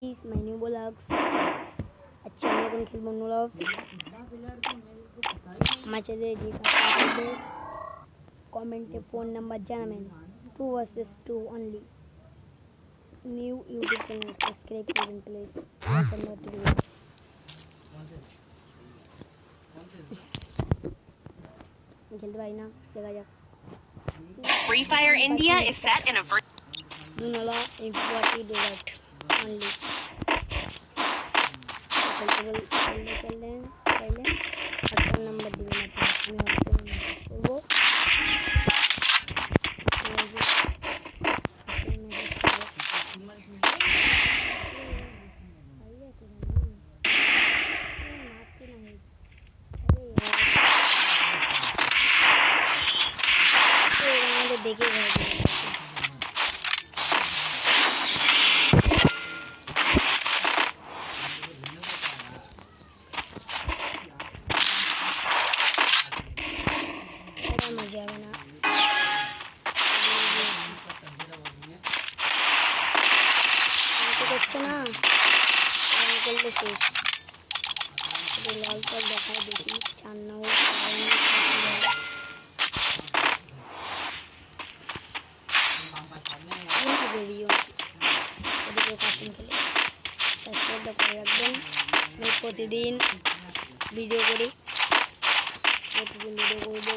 is my new vlogs. A channel on khel monu love macha de ji comment phone number janamen 2 versus 2 only. New youtube channel subscribe in place. Open not to do Free Fire India is set in a virtual. Only খেলতে ball খেলতে চললেন চাইলে WhatsApp number দিবেন আপনি আমি WhatsApp message করব দেখে ভাই এটা মজা হবে না আমাকে করছে না? আমি করলে শেষ। লাল পাল দেখায় দেখি চার নম্বর ভিডিও ওদিকে কাশিম রাখবেন প্রতিদিন ভিডিও করি প্রতিদিন ভিডিও করব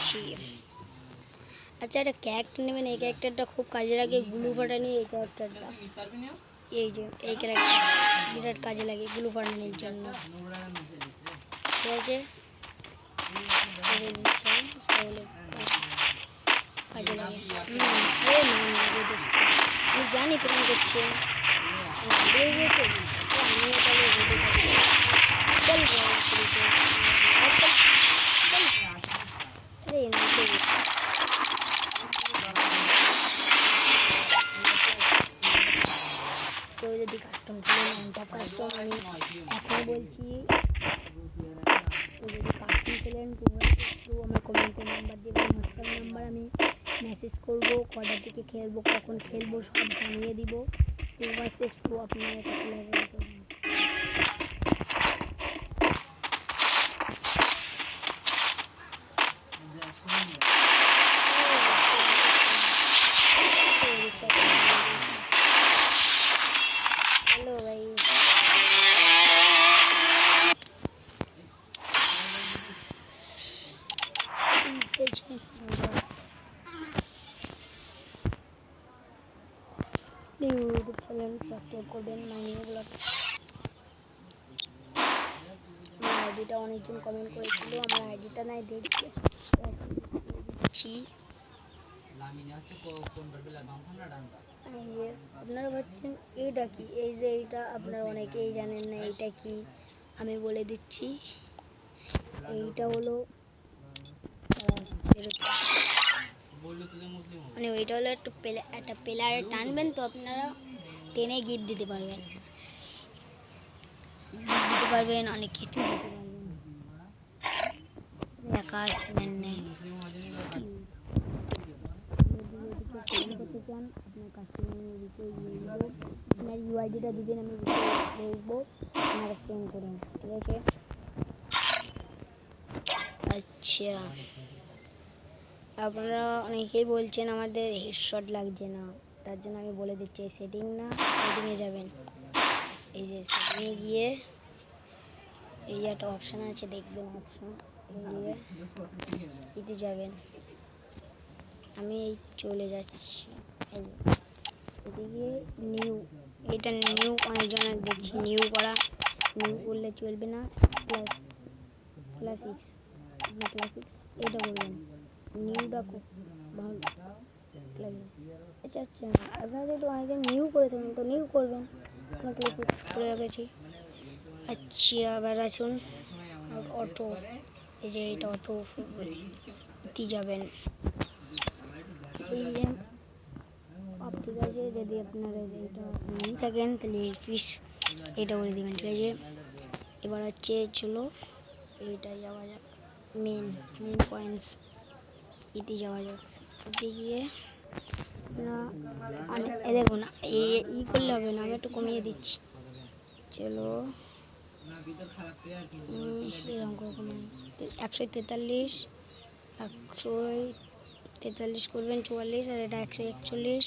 প্রেম করছি আচ্ছা একটা ক্যারেক্টার নেবেন এই ক্যারেক্টারটা খুব কাজে লাগে গ্লু ফাটানি এই ক্যারেক্টারটা এই যে এই ক্যারেক্টার বিরাট কাজে লাগে গ্লু ফাটানির জন্য। ঠিক আছে? এই যে দিচ্ছেন, তাহলে কাজে লাগে। হুম, এ না, না, এই দেখছি। আমি জানি প্রেম করছে। চল চল আরে না দেবে কেউ যদি কাস্টম খেলে টপ কাস্টম আমি এখন বলছি কেউ যদি কাস্টম খেলেন টু টু আমার কমেন্টের নাম্বার দেবেন হোয়াটসঅ্যাপ নাম্বার আমি মেসেজ করব কটার দিকে খেলব, কখন খেলব, সব জানিয়ে দিব। টু আপনারা ইউটিউব চ্যানেল সাবস্ক্রাইব করবেন মাই নিউ আমার আইডিটা অনেকজন কমেন্ট করেছিল আমার আইডিটা নাই দেখছে আপনারা ভাবছেন এইটা কি এই যে এইটা আপনারা অনেকেই জানেন না এইটা কি আমি বলে দিচ্ছি এইটা হলো। মানে ওইটা হলো একটু পেলে একটা পেলারে টানবেন তো আপনারা টেনে গিফট দিতে পারবেন। Gift দিতে পারবেন, অনেক কিছু দিতে পারবেন। একা নেন নেই করতে চান আপনার কাস্টমার রিকোয়েস্ট দিয়ে দেবো আপনার ইউআইডিটা দিবেন, আমি দেখব আপনারা সেন্ড করুন, ঠিক আছে? আচ্ছা। আপনারা অনেকেই বলছেন আমাদের হেডশট লাগছে না। তার জন্য আমি বলে দিচ্ছি সেটিং না সেটিংয়ে যাবেন। এই যে সেটিংয়ে গিয়ে এই একটা অপশান আছে দেখবেন অপশান গিয়ে ইতে যাবেন। আমি এই চলে যাচ্ছি। এই যে, এদিকে নিউ এটা নিউ অনেকজনের দেখছি নিউ করা। নিউ করলে চলবে না plus plus six plus six এটা করবেন নিউটা খুব ভালো লাগবে আচ্ছা আচ্ছা আপনারা যদি অনেকে নিউ করে থাকেন, তো নিউ করবেন। প্লাস সিক্স করে রেখেছি আচ্ছা আবার আসুন। অটো, এই যে এটা অটো তি যাবেন। এই ঠিক আছে যদি আপনারা এটা নিয়ে থাকেন, তাহলে ফিস এটা করে দেবেন, ঠিক আছে? এবার হচ্ছে, চলো এইটা যাওয়া যাক মেন মেন পয়েন্টস ইতি যাওয়া যাক ইতি গিয়ে না এ দেখুন এই ই করলে হবে না, আমি একটু কমিয়ে দিচ্ছি। চলো। একশো তেতাল্লিশ একশো তেতাল্লিশ করবেন চুয়াল্লিশ, আর এটা একশো একচল্লিশ,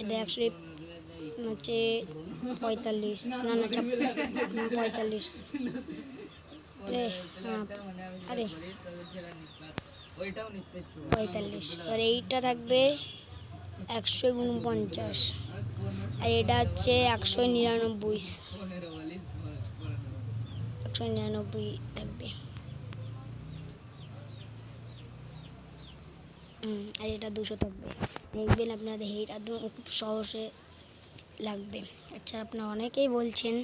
এটা একশো হচ্ছে পঁয়তাল্লিশ, না না, পঁয়তাল্লিশ। আরে হ্যাঁ আরে। পঁয়তাল্লিশ। আর এইটা থাকবে একশো উনপঞ্চাশ। আর এটা হচ্ছে একশো নিরানব্বই। একশো নিরানব্বই থাকবে। আর এটা দুশো থাকবে। দেখবেন আপনাদের হেড একদম খুব সহজে লাগবে। আচ্ছা আপনারা অনেকেই বলছেন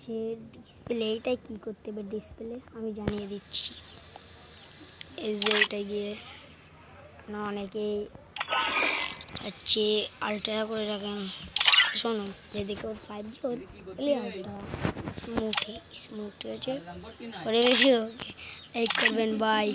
যে ডিসপ্লে এইটাই কী করতে হবে? ডিসপ্লে আমি জানিয়ে দিচ্ছি। এই যে এটা গিয়ে অনেকেই হচ্ছে আলট্রা করে রাখেন। শোনো যেদিকে ওর ফাইভ জি ওর আলট্রা। স্মুথ স্মুথ হচ্ছে করে গেছে লাইক করবেন বাই